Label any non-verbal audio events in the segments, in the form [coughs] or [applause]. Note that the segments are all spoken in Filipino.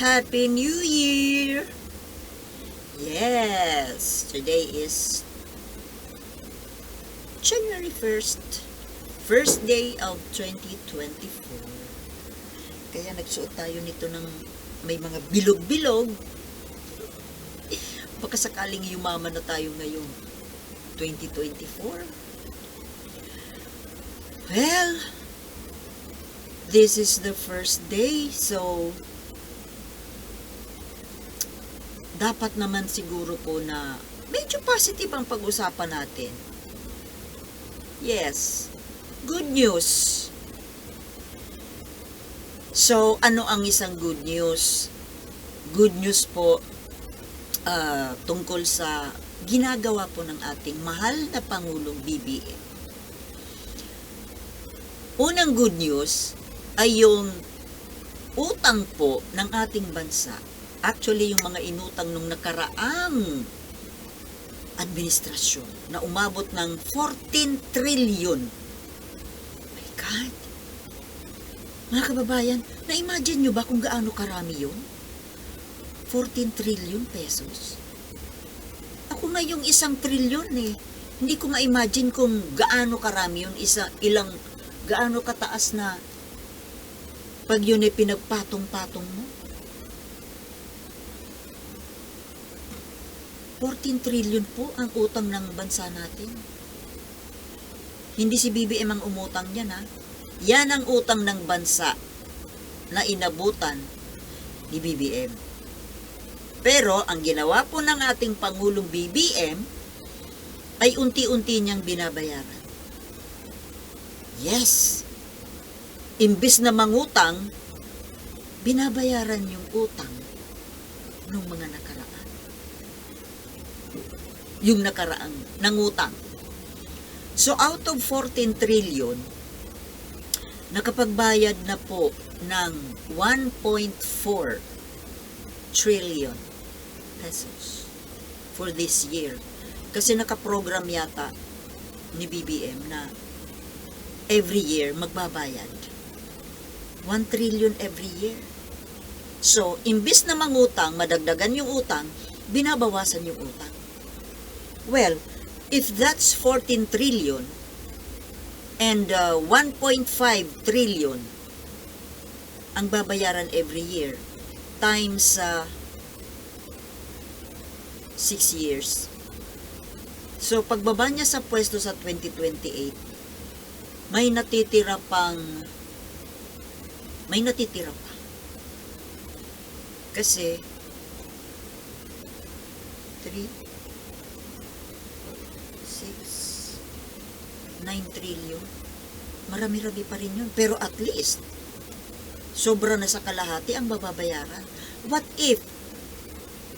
Happy New Year! Yes, today is January 1st, first day of 2024. Kaya nagsuot tayo nito ng may mga bilog-bilog. Baka sakaling yumaman na tayo ngayong 2024. Well, this is the first day, so dapat naman siguro po na medyo positive ang pag-usapan natin. Yes, good news. So, ano ang isang good news? Good news po ah, tungkol sa ginagawa po ng ating mahal na Pangulong BBM. Unang good news ay yung utang po ng ating bansa. Actually, yung mga inutang nung nakaraang administrasyon na umabot ng 14 trillion. My God! Mga kababayan, na-imagine nyo ba kung gaano karami yun? 14 trillion pesos. Ako nga yung isang trillion eh. Hindi ko ma-imagine kung gaano karami yun, isa, ilang, gaano kataas na pag yun ay pinagpatong-patong mo. 14 trillion po ang utang ng bansa natin. Hindi si BBM ang umutang yan ha. Yan ang utang ng bansa na inabutan ni BBM. Pero ang ginawa po ng ating Pangulong BBM ay unti-unti niyang binabayaran. Yes! Imbis na mangutang, binabayaran yung utang ng mga nakaraan. Yung nakaraang nangutang. So out of 14 trillion, nakapagbayad na po ng 1.4 trillion pesos for this year. Kasi nakaprogram yata ni BBM na every year magbabayad. 1 trillion every year. So, imbis na mangutang, madagdagan yung utang, binabawasan yung utang. Well, if that's 14 trillion and uh, 1.5 trillion ang babayaran every year times uh, 6 years. So, pagbaba niya sa pwesto sa 2028, may natitira pang may natitira pa. Kasi 3 6 9 trillion. Marami-rami pa rin yun. Pero at least, sobra na sa kalahati ang mababayaran. What if,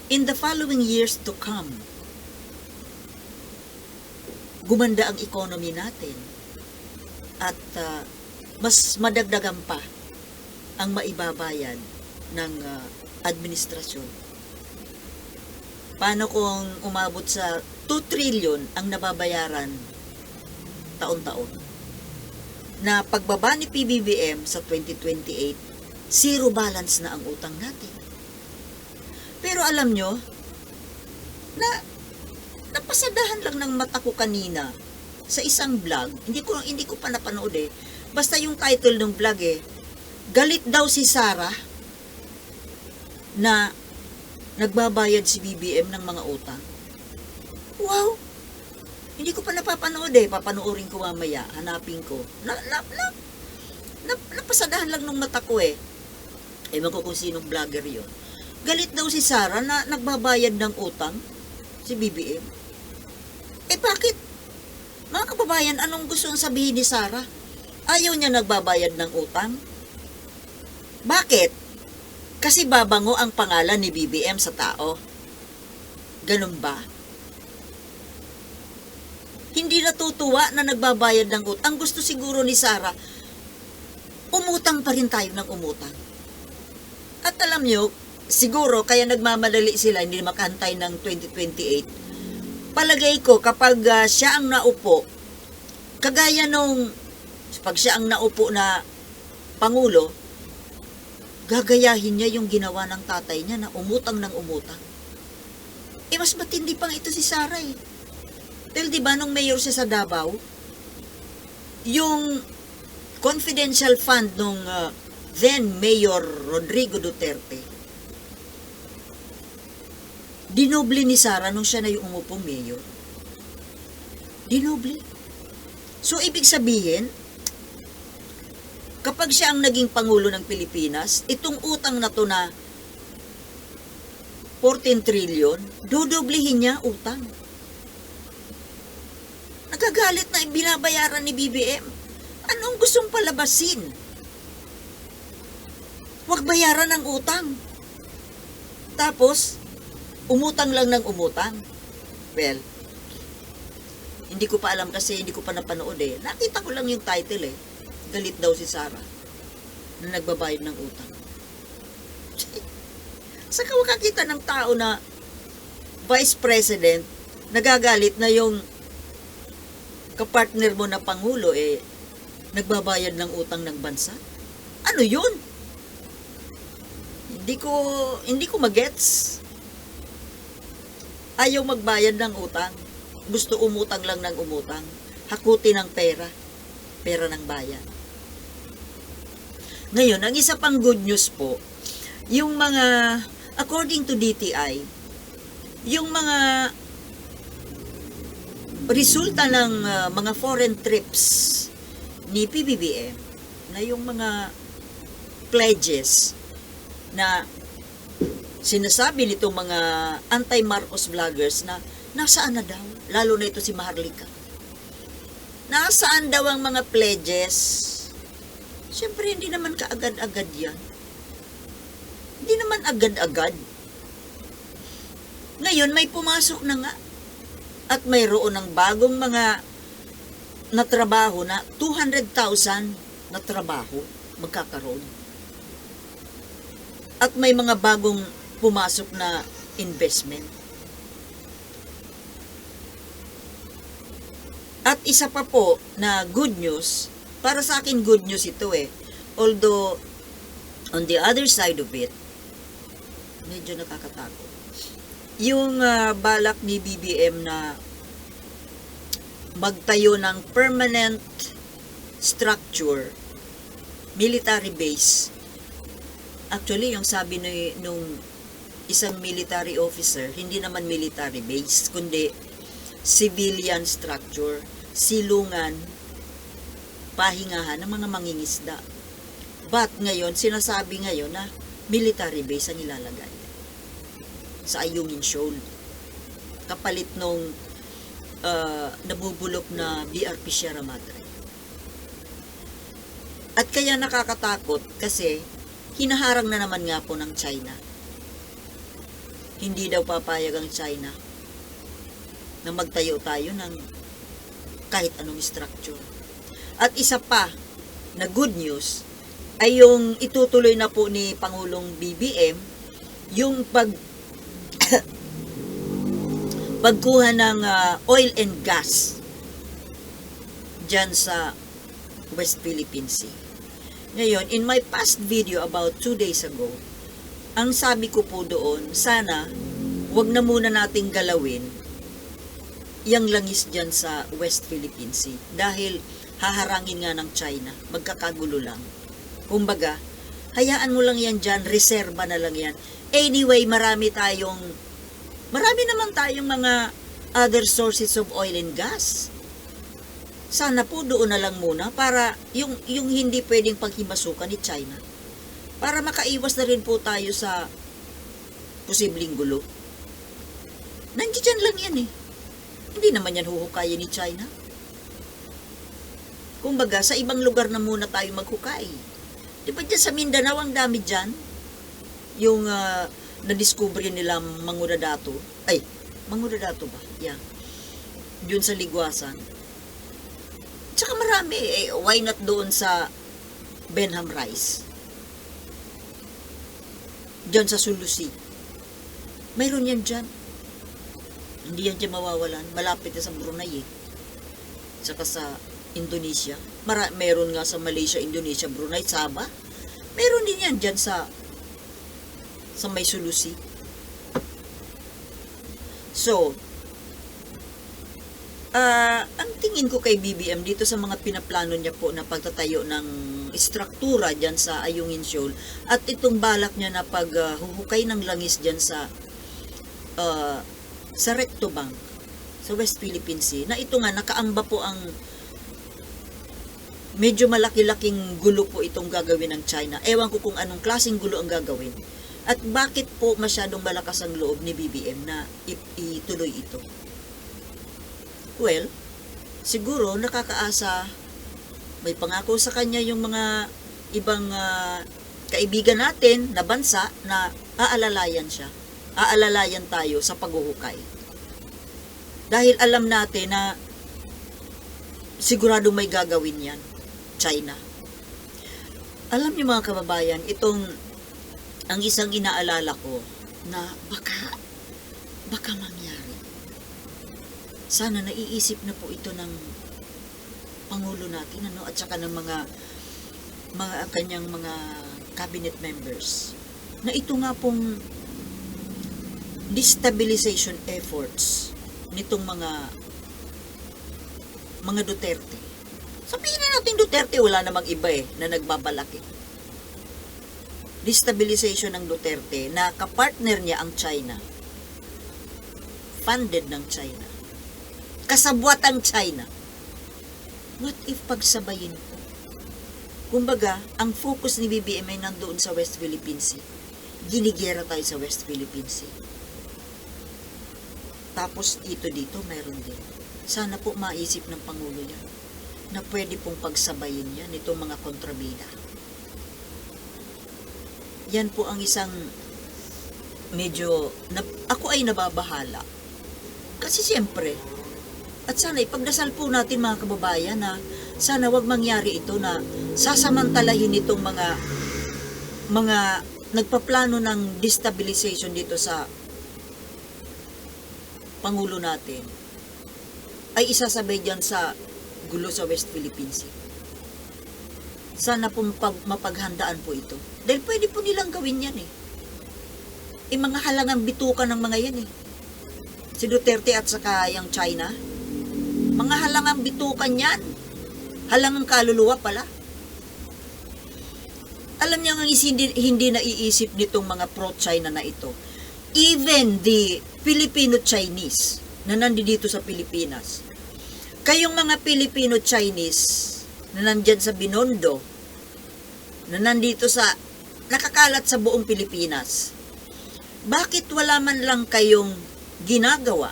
in the following years to come, gumanda ang economy natin at uh, mas madagdagan pa ang maibabayad ng uh, administrasyon. Paano kung umabot sa 2 trillion ang nababayaran taon-taon? Na pagbaba ni PBBM sa 2028, zero balance na ang utang natin. Pero alam nyo, na napasadahan lang ng mata ko kanina sa isang vlog. Hindi ko hindi ko pa napanood eh. Basta yung title ng vlog eh, galit daw si Sarah na nagbabayad si BBM ng mga utang. Wow! Hindi ko pa napapanood eh. Papanoorin ko mamaya. Hanapin ko. Na, na, na, na, napasadahan lang ng mata ko eh. Ewan ko kung sinong vlogger yon. Galit daw si Sarah na nagbabayad ng utang si BBM. Eh bakit? Mga kababayan, anong gusto sabihin ni Sarah? Ayaw niya nagbabayad ng utang? Bakit? Kasi babango ang pangalan ni BBM sa tao. Ganun ba? Hindi natutuwa na nagbabayad ng utang. Gusto siguro ni Sarah, umutang pa rin tayo ng umutang. At alam nyo, siguro kaya nagmamadali sila hindi makantay ng 2028. Palagay ko kapag uh, siya ang naupo, kagaya nung pag siya ang naupo na pangulo, gagayahin niya yung ginawa ng tatay niya na umutang ng umutang. Eh, mas matindi pang ito si Sarah eh. Dahil di ba nung mayor siya sa Davao, yung confidential fund nung uh, then Mayor Rodrigo Duterte, dinoble ni Sara nung siya na yung umupong mayor. Dinoble. So, ibig sabihin, kapag siya ang naging Pangulo ng Pilipinas, itong utang na to na 14 trillion, dodoblihin niya utang. Nagagalit na binabayaran ni BBM. Anong gustong palabasin? Huwag bayaran ng utang. Tapos, umutang lang ng umutang. Well, hindi ko pa alam kasi hindi ko pa napanood eh. Nakita ko lang yung title eh. Galit daw si Sarah na nagbabayad ng utang. [laughs] Saan ka makakita ng tao na vice president nagagalit na yung kapartner mo na pangulo eh nagbabayad ng utang ng bansa? Ano yun? Hindi ko hindi ko magets. Ayaw magbayad ng utang. Gusto umutang lang ng umutang. Hakuti ng pera. Pera ng bayan. Ngayon, ang isa pang good news po, yung mga, according to DTI, yung mga resulta ng uh, mga foreign trips ni PBBM na yung mga pledges na sinasabi nitong mga anti-Marcos vloggers na nasaan na daw, lalo na ito si Maharlika. Nasaan daw ang mga pledges? Siyempre, hindi naman kaagad-agad yan. Hindi naman agad-agad. Ngayon, may pumasok na nga. At mayroon ng bagong mga na trabaho na 200,000 na trabaho magkakaroon. At may mga bagong pumasok na investment. At isa pa po na good news, para sa akin good news ito eh. Although, on the other side of it, medyo nakakatakot. Yung ah, balak ni BBM na magtayo ng permanent structure, military base. Actually, yung sabi ni, nung isang military officer, hindi naman military base, kundi civilian structure, silungan, pahingahan ng mga mangingisda. But ngayon, sinasabi ngayon na military base ang ilalagay sa Ayungin Shoal. Kapalit nung uh, nabubulok na BRP Sierra Madre. At kaya nakakatakot kasi hinaharang na naman nga po ng China. Hindi daw papayag ang China na magtayo tayo ng kahit anong structure. At isa pa na good news ay yung itutuloy na po ni Pangulong BBM yung pag [coughs] pagkuha ng ah, oil and gas dyan sa West Philippine Sea. Ngayon, in my past video about two days ago, ang sabi ko po doon, sana wag na muna nating galawin yung langis dyan sa West Philippine Sea. Dahil haharangin nga ng China, magkakagulo lang. Kumbaga, hayaan mo lang yan dyan, reserva na lang yan. Anyway, marami tayong, marami naman tayong mga other sources of oil and gas. Sana po doon na lang muna para yung, yung hindi pwedeng paghimasukan ni China. Para makaiwas na rin po tayo sa posibleng gulo. Nandiyan lang yan eh. Hindi naman yan huhukayin ni China. Kumbaga, sa ibang lugar na muna tayo maghukay. Di ba dyan sa Mindanao ang dami dyan? Yung uh, na-discover nila Mangudadato. Ay, Mangudadato ba? Yeah. Yun sa Ligwasan. Tsaka marami. Eh, why not doon sa Benham Rice? Diyan sa Sulusi. Mayroon yan dyan. Hindi yan dyan mawawalan. Malapit sa Brunei eh. Tsaka sa Indonesia. Mara meron nga sa Malaysia, Indonesia, Brunei, Sabah. Meron din yan dyan sa sa may sulusi. So, ah ang tingin ko kay BBM dito sa mga pinaplano niya po na pagtatayo ng istruktura dyan sa Ayungin Shoal at itong balak niya na paghuhukay ng langis dyan sa ah, sa Recto Bank sa West Philippine Sea na ito nga nakaamba po ang medyo malaki-laking gulo po itong gagawin ng China. Ewan ko kung anong klaseng gulo ang gagawin. At bakit po masyadong malakas ang loob ni BBM na ituloy ito? Well, siguro nakakaasa may pangako sa kanya yung mga ibang ah, kaibigan natin na bansa na aalalayan siya. Aalalayan tayo sa paghuhukay. Dahil alam natin na sigurado may gagawin yan. China. Alam niyo mga kababayan, itong ang isang inaalala ko na baka baka mangyari. Sana naiisip na po ito ng pangulo natin ano at saka ng mga mga kanyang mga cabinet members na ito nga pong destabilization efforts nitong mga mga Duterte. Sabihin na natin Duterte, wala namang iba eh, na nagbabalak eh. Destabilization ng Duterte na kapartner niya ang China. Funded ng China. Kasabwat ang China. What if pagsabayin ko? Kumbaga, ang focus ni BBM ay nandoon sa West Philippine Sea. Ginigera tayo sa West Philippine Sea. Tapos dito dito meron din. Sana po maisip ng Pangulo yan na pwede pong pagsabayin yan itong mga kontrabida. Yan po ang isang medyo na, ako ay nababahala. Kasi siyempre, at sana ipagdasal po natin mga kababayan na sana wag mangyari ito na sasamantalahin itong mga mga nagpaplano ng destabilization dito sa Pangulo natin ay isasabay dyan sa gulo sa West Philippine Sea. Sana po mapag- mapaghandaan po ito. Dahil pwede po nilang gawin yan eh. Eh mga halangang bitukan ng mga yan eh. Si Duterte at saka yung China. Mga halangang bitukan yan. Halangang kaluluwa pala. Alam niya nga hindi, hindi naiisip nitong mga pro-China na ito. Even the Filipino-Chinese na nandito sa Pilipinas. Kayong mga Filipino-Chinese na nandyan sa Binondo, na nandito sa, nakakalat sa buong Pilipinas, bakit wala man lang kayong ginagawa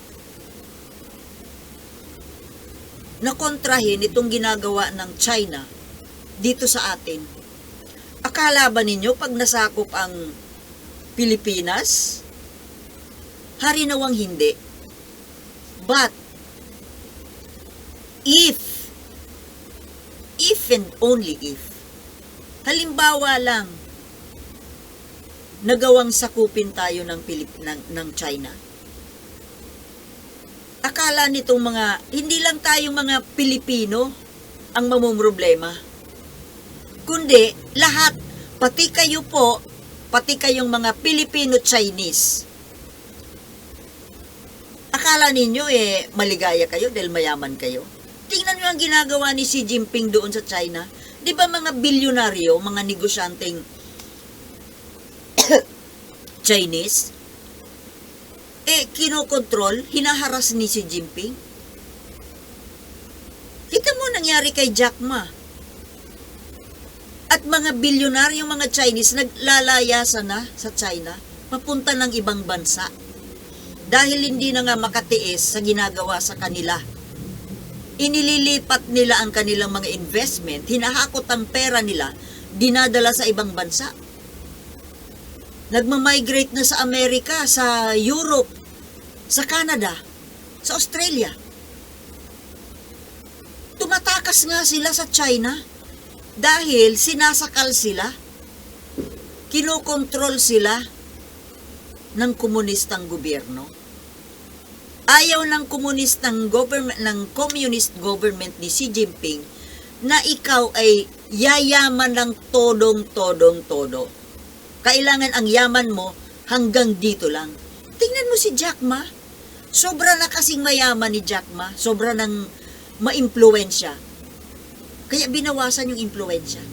na kontrahin itong ginagawa ng China dito sa atin? Akala ba ninyo pag nasakop ang Pilipinas, hari nawang hindi? But, if, if and only if, halimbawa lang, nagawang sakupin tayo ng, Pilip, ng, ng China. Akala nitong mga, hindi lang tayong mga Pilipino ang mamumroblema. Kundi, lahat, pati kayo po, pati kayong mga Filipino-Chinese. Akala ninyo eh, maligaya kayo dahil mayaman kayo. Nyo ang ginagawa ni Xi Jinping doon sa China. Di ba mga bilyonaryo, mga negosyanteng [coughs] Chinese, eh, kinokontrol, hinaharas ni Xi Jinping. Kita mo nangyari kay Jack Ma. At mga bilyonaryong mga Chinese naglalayasan na sa China, papunta ng ibang bansa. Dahil hindi na nga makatiis sa ginagawa sa kanila. Inililipat nila ang kanilang mga investment, hinahakot ang pera nila, dinadala sa ibang bansa nagmamigrate na sa Amerika, sa Europe, sa Canada, sa Australia. Tumatakas nga sila sa China dahil sinasakal sila, kinokontrol sila ng komunistang gobyerno. Ayaw ng komunistang government ng communist government ni Xi Jinping na ikaw ay yayaman ng todong-todong-todo. Kailangan ang yaman mo hanggang dito lang. Tingnan mo si Jack Ma. Sobra na kasing mayaman ni Jack Ma. Sobra ng maimpluwensya. Kaya binawasan yung impluensya.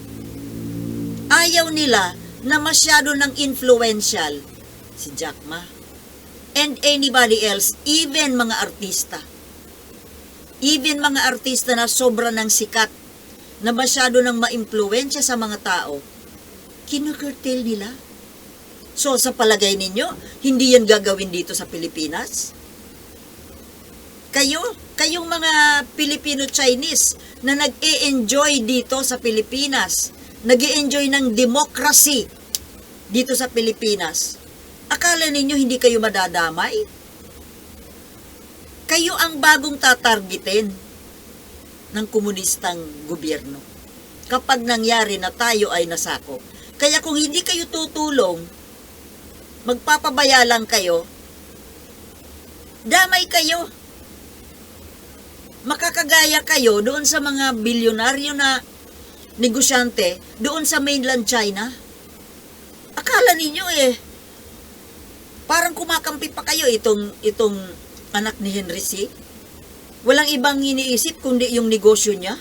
Ayaw nila na masyado ng influential si Jack Ma. And anybody else, even mga artista. Even mga artista na sobra ng sikat, na masyado ng maimpluwensya sa mga tao, kinukurtil nila. So, sa palagay ninyo, hindi yan gagawin dito sa Pilipinas? Kayo, kayong mga Filipino-Chinese na nag-e-enjoy dito sa Pilipinas, nag enjoy ng democracy dito sa Pilipinas, akala ninyo hindi kayo madadamay? Kayo ang bagong tatargetin ng komunistang gobyerno kapag nangyari na tayo ay nasakop. Kaya kung hindi kayo tutulong, magpapabaya lang kayo, damay kayo. Makakagaya kayo doon sa mga bilyonaryo na negosyante doon sa mainland China. Akala ninyo eh, parang kumakampi pa kayo itong, itong anak ni Henry C. Walang ibang iniisip kundi yung negosyo niya.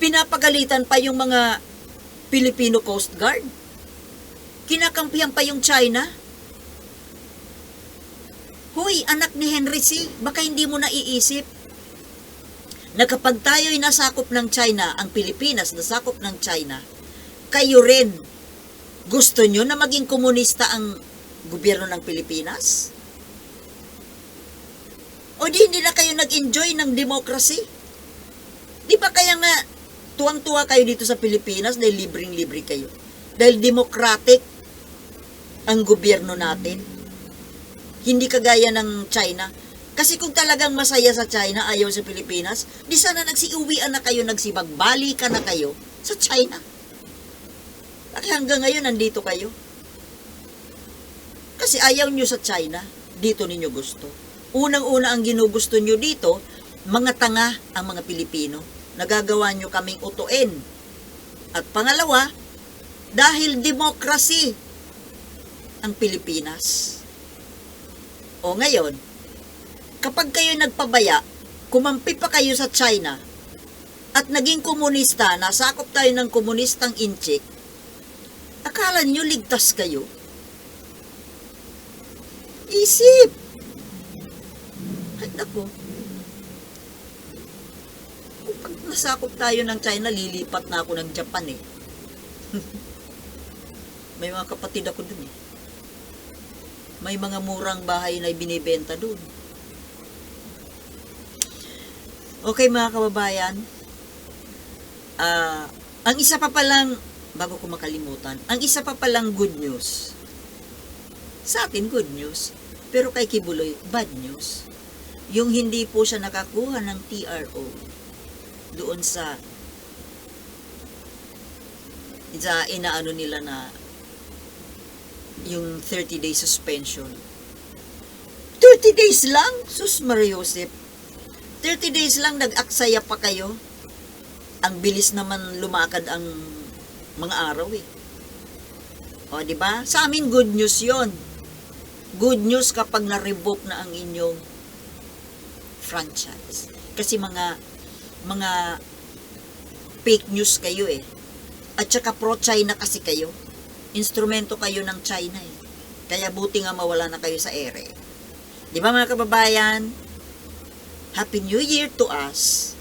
Pinapagalitan pa yung mga Filipino Coast Guard. Kinakampihan pa yung China. Huy, anak ni Henry C., baka hindi mo naiisip na kapag tayo'y nasakop ng China, ang Pilipinas nasakop ng China, kayo rin, gusto nyo na maging komunista ang gobyerno ng Pilipinas? O di hindi na kayo nag-enjoy ng democracy? Di ba kaya nga tuwang-tuwa kayo dito sa Pilipinas dahil libreng-libre kayo? Dahil democratic ang gobyerno natin. Hindi kagaya ng China. Kasi kung talagang masaya sa China, ayaw sa Pilipinas, di sana nagsiuwian na kayo, nagsibagbali ka na kayo sa China. Hanggang ngayon nandito kayo? Kasi ayaw nyo sa China, dito ninyo gusto. Unang-una ang ginugusto nyo dito, mga tanga ang mga Pilipino. Nagagawa nyo kaming utuin. At pangalawa, dahil demokrasi ang Pilipinas. O ngayon, kapag kayo nagpabaya, kumampi pa kayo sa China, at naging komunista, nasakop tayo ng komunistang inchik, akala niyo ligtas kayo? Isip! Ay, nako. Kung nasakop tayo ng China, lilipat na ako ng Japan eh. [laughs] May mga kapatid ako dun eh. May mga murang bahay na binibenta dun. Okay mga kababayan, ah, ang isa pa palang, bago ko makalimutan, ang isa pa palang good news, sa atin good news, pero kay Kibuloy, bad news. Yung hindi po siya nakakuha ng TRO doon sa sa inaano nila na yung 30 day suspension. 30 days lang? Sus Mariosep. 30 days lang nag-aksaya pa kayo. Ang bilis naman lumakad ang mga araw eh. O, di ba? Sa amin good news 'yon. Good news kapag na-revoke na ang inyong franchise. Kasi mga mga fake news kayo eh. At saka pro-China kasi kayo. Instrumento kayo ng China eh. Kaya buti nga mawala na kayo sa ere. Di ba mga kababayan? Happy New Year to us.